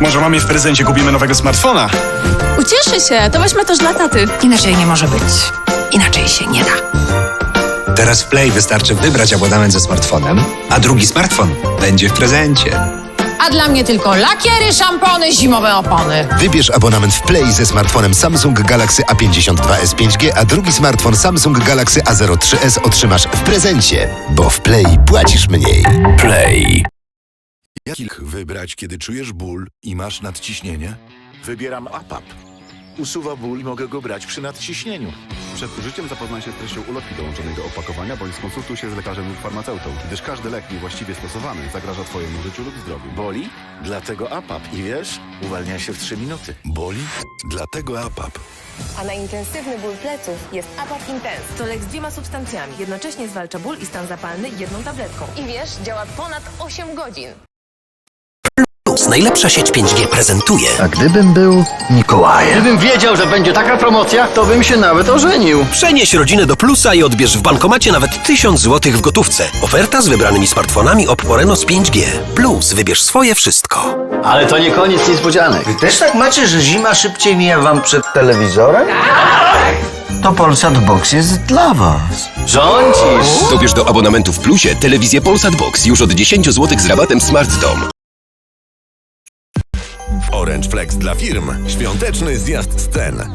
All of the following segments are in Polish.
Może mamie w prezencie kupimy nowego smartfona? Ucieszy się, to weźmy też dla taty. Inaczej nie może być. Inaczej się nie da. Teraz w Play wystarczy wybrać abonament ze smartfonem, a drugi smartfon będzie w prezencie. A dla mnie tylko lakiery, szampony, zimowe opony. Wybierz abonament w Play ze smartfonem Samsung Galaxy A52s 5G, a drugi smartfon Samsung Galaxy A03s otrzymasz w prezencie, bo w Play płacisz mniej. Play. Jakich wybrać, kiedy czujesz ból i masz nadciśnienie? Wybieram APAP. Usuwa ból i mogę go brać przy nadciśnieniu. Przed użyciem zapoznaj się z treścią ulotki dołączonej do opakowania bądź skonsultuj się z lekarzem lub farmaceutą, gdyż każdy lek niewłaściwie stosowany zagraża Twojemu życiu lub zdrowiu. Boli? Dlatego APAP. I wiesz, uwalnia się w 3 minuty. Boli? Dlatego APAP. A na intensywny ból pleców jest Apap Intense. To lek z dwiema substancjami. Jednocześnie zwalcza ból i stan zapalny jedną tabletką. I wiesz, działa ponad 8 godzin. Plus, najlepsza sieć 5G prezentuje A gdybym był Mikołajem? Gdybym wiedział, że będzie taka promocja, to bym się nawet ożenił. Przenieś rodzinę do Plusa i odbierz w bankomacie nawet 1000 zł w gotówce. Oferta z wybranymi smartfonami Oppo Reno z 5G. Plus, wybierz swoje wszystko. Ale to nie koniec niespodzianek. Wy też tak macie, że zima szybciej mija wam przed telewizorem? To Polsat Box jest dla was. Rządzisz. Dobierz do abonamentu w Plusie telewizję Polsat Box już od 10 zł z rabatem Smart Dom. Orange Flex dla firm. Świąteczny zjazd z cen.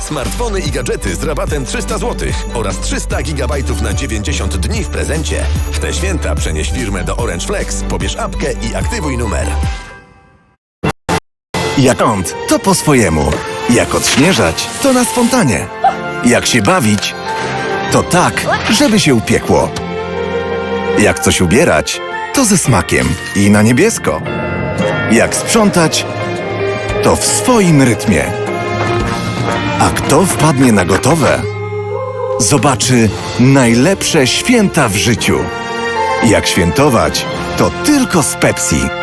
Smartfony i gadżety z rabatem 300 zł oraz 300 GB na 90 dni w prezencie. W te święta przenieś firmę do Orange Flex, pobierz apkę i aktywuj numer. Jak kąt, to po swojemu. Jak odśnieżać, to na spontanie. Jak się bawić, to tak, żeby się upiekło. Jak coś ubierać, to ze smakiem i na niebiesko. Jak sprzątać, to w swoim rytmie. A kto wpadnie na gotowe, zobaczy najlepsze święta w życiu. Jak świętować, to tylko z Pepsi.